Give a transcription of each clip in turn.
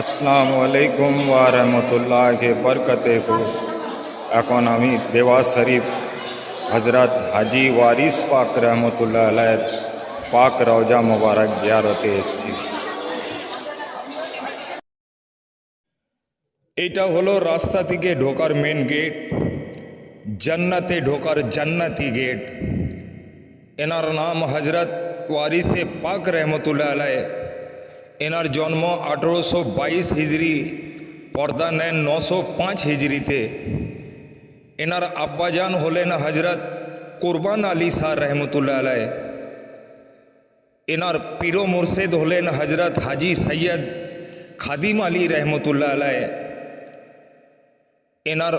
আসসালামু আলাইকুম ওয়া রহমতুল্লাহ বরকতেহু। এখন আমি দেওয়াজ শরীফ হজরত হাজি ওয়ারিস পাক রহমতুল্লাহ আলাইহ পাক রওজা মুবারক জিয়ারতে এসেছি। এটা হলো রাস্তা থেকে ঢোকার মেন গেট জান্নাতে ঢোকার জান্নাতি গেট এনার নাম হজরত ওয়ারিসে পাক রহমতুল্লাহ আলাইহ এনার জন্ম আঠেরোশো বাইশ হিজড়ি, পর্দা নেন নশো পাঁচ হিজড়িতে। এনার আব্বাজান হলেন হজরত কোরবান আলী শাহ রহমতুল্লাহ আলাই এনার পীর মুর্শেদ হলেন হজরত হাজি সৈয়দ খাদিম আলী রহমতুল্লাহ আলাই এনার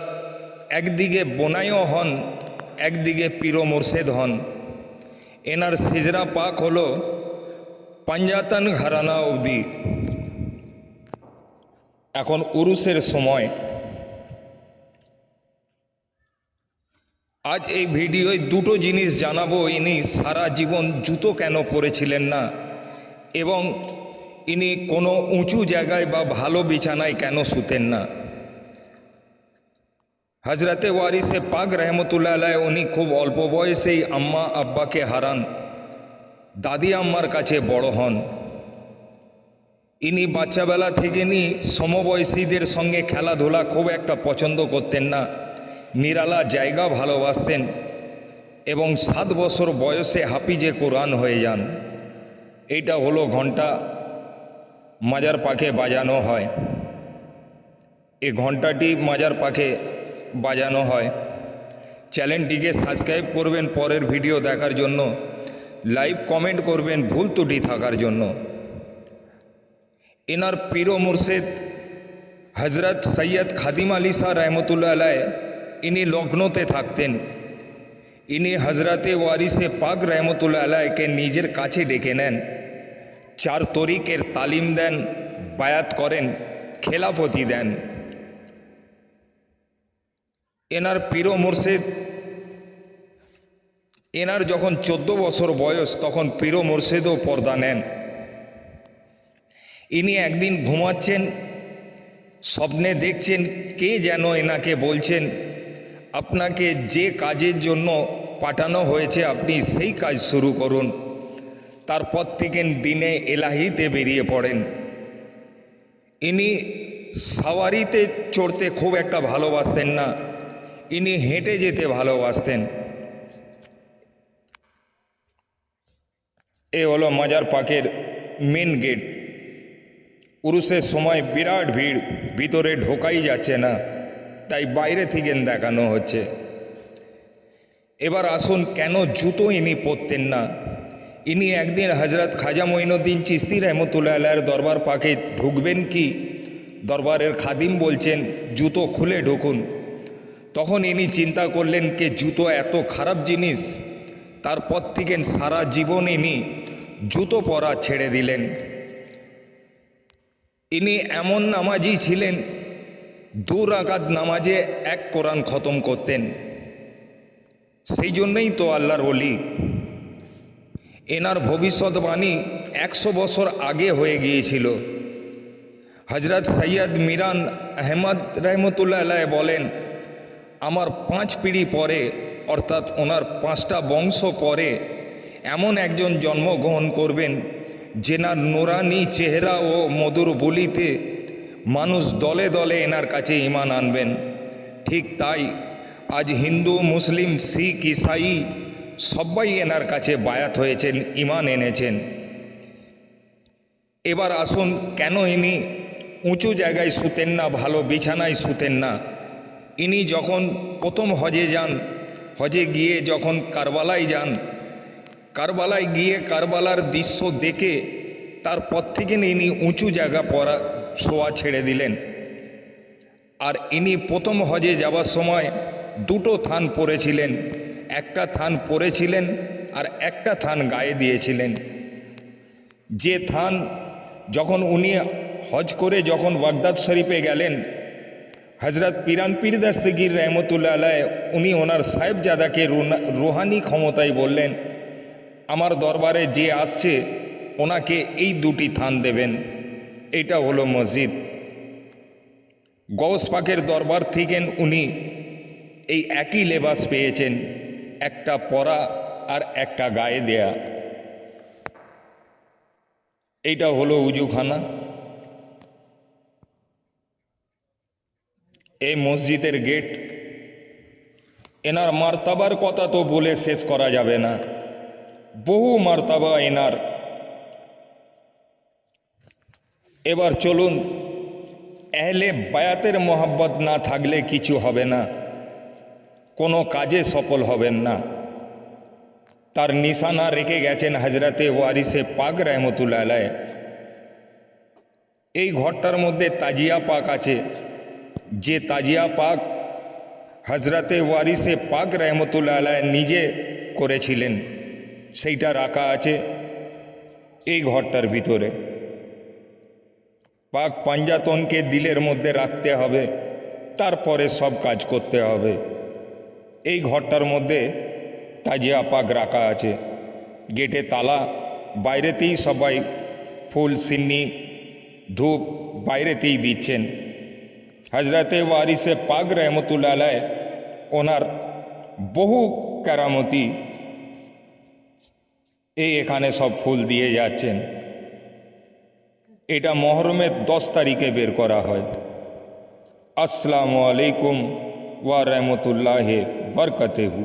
একদিকে বোনাইও হন, একদিকে পীর মুর্শেদ হন। এনার সিজরা পাক হলো পাঞ্জাতন ঘরানা অবধি। এখন উরুসের সময়। আজ এই ভিডিওয় দুটো জিনিস জানাব। ইনি সারা জীবন জুতো কেন পরেছিলেন না? এবং ইনি কোনো উঁচু জায়গায় বা ভালো বিছানায় কেন শুতেন না? হজরতে ওয়ারিসে পাক রহমতুল্লাহ উনি খুব অল্প বয়সেই আম্মা আব্বাকে হারান। দাদি আম্মার কাছে বড় হন। ইনি বাচ্চাবেলা থেকে নি সমবয়সীদের সঙ্গে খেলাধুলা খুব একটা পছন্দ করতেন না। নিরালা জায়গা ভালোবাসতেন এবং সাত বছর বয়সে হাফিজে কোরআন হয়ে যান। এইটা হলো ঘণ্টা। মাজার পাখে বাজানো হয়। এই ঘন্টাটি মাজার পাখে বাজানো হয়। চ্যানেলটিকে সাবস্ক্রাইব করবেন পরের ভিডিও দেখার জন্য। লাইভ কমেন্ট করবেন ভুল ত্রুটি থাকার জন্য। এনার পীর মুর্শেদ হজরত সৈয়দ খাদিম আলী শাহ রহমতুল্লাহ আলায় ইনি লগ্নতে থাকতেন। ইনি হজরতে ওয়ারিসে পাক রহমতুল্লাহ আলায়কে নিজের কাছে ডেকে নেন। চার তরিকের তালিম দেন, বায়াত করেন, খেলাফতি দেন। এনার পীর মুর্শেদ এনার যখন চোদ্দ বছর বয়স, তখন পীর মুর্শেদও পর্দা নেন। ইনি একদিন ঘুমাচ্ছেন, স্বপ্নে দেখছেন কে যেন এনাকে বলছেন, আপনাকে যে কাজের জন্য পাঠানো হয়েছে, আপনি সেই কাজ শুরু করুন। তারপর থেকে দিনে এলাহিতে বেরিয়ে পড়েন। ইনি সাওয়ারিতে চড়তে খুব একটা ভালোবাসতেন না। ইনি হেঁটে যেতে ভালোবাসতেন। এ হলো মাজার পাকের মেন গেট উরুসের সময় বিরাট ভিড়, ভিতরে ঢোকাই যাচ্ছে না, তাই বাইরে থেকে দেখানো হচ্ছে। এবার আসুন কেন জুতো ইনি পরতেন না? ইনি একদিন হজরত খাজা মঈনুদ্দিন চিস্তি রহমতুল্লাহ আল্লাহর দরবার পাকে ঢুকবেন কি? দরবারের খাদিম বলছেন, জুতো খুলে ঢুকুন। তখন ইনি চিন্তা করলেন, কে জুতো এত খারাপ জিনিস? তারপর থেকে সারা জীবন ইনি জুতো পরা ছেড়ে দিলেন। ইনি এমন নামাজি ছিলেন, দু রাকাত নামাজে এক কোরআন খতম করতেন। সেই জন্যই তো আল্লাহর বলি এনার ভবিষ্যৎবাণী একশো বছর আগে হয়ে গিয়েছিল। হজরত সৈয়দ মিরান আহমদ রহমতুল্লাহ বলেন, আমার পাঁচ পিঢ়ি পরে, অর্থাৎ ওনার পাঁচটা বংশ পরে এমন একজন জন্মগ্রহণ করবেন যেনার নোরানি চেহারা ও মধুর বলিতে মানুষ দলে দলে এনার কাছে ইমান আনবেন। ঠিক তাই আজ হিন্দু, মুসলিম, শিখ, ইসাই সবাই এনার কাছে বায়াত হয়েছেন ইমান এনেছেন। এবার আসুন, কেন ইনি উঁচু জায়গায় শুতেন না, ভালো বিছানায় শুতেন না? ইনি যখন প্রথম হজে যান, হজে গিয়ে যখন কারবালায় যান কারবালায় গিয়ে কারবালার দৃশ্য দেখে তার তারপর থেকে ইনি উঁচু জায়গা পড়া শোয়া ছেড়ে দিলেন। আর ইনি প্রথম হজে যাওয়ার সময় দুটো থান পরেছিলেন, একটা থান পরেছিলেন আর একটা থান গায়ে দিয়েছিলেন। যে থান যখন উনি হজ করে যখন বাগদাদ শরীফে গেলেন হজরত পিরান পীর দস্তগীর রহমতুল্লাহ আলায় উনি ওনার সাহেবজাদাকে রুহানি ক্ষমতায় বললেন আমার দরবারে যে আসছে, ওনাকে এই দুটি থান দেবেন। এটা হলো মসজিদ। গৌস পাকের দরবার থেকে উনি এই একই লেবাস পেয়েছেন, একটা পরা আর একটা গায়ে দেয়া। এইটা হলো উজুখানা। এই মসজিদের গেট, এনার মার্তাবার কথা তো বলে শেষ করা যাবে না। বহু মার্তাবা এনার। এবার চলুন, এহলে বায়াতের মোহাব্বত না থাকলে কিছু হবে না, কোনো কাজে সফল হবেন না। তার নিশানা রেখে গেছেন হজরতে ওয়ারিসে পাক রহমতুল্লাহ আলায়। এই ঘরটার মধ্যে তাজিয়া পাক আছে। যে তাজিয়া পাক হজরতে ওয়ারিসে পাক রহমতুল্লাহ আলায় নিজে করেছিলেন। সেইটা রাখা আছে এই ঘরটার ভিতরে। পাক পাঞ্জাতনকে দিলের মধ্যে রাখতে হবে, তারপরে সব কাজ করতে হবে। এই ঘরটার মধ্যে তাজিয়া পাক রাখা আছে। গেটে তালা, বাইরেতেই সবাই ফুল, সিন্নি, ধূপ বাইরেতেই দিচ্ছেন। হজরতে ওয়ারিসে পাক রহমতুল্লাহ ওনার বহু কেরামতি এই এখানে সব ফুল দিয়ে যাচ্ছেন। এটা মহরমের দশ তারিখে বের করা হয়। আসসালামু আলাইকুম ওয়া রহমতুল্লাহ বরকতেহু।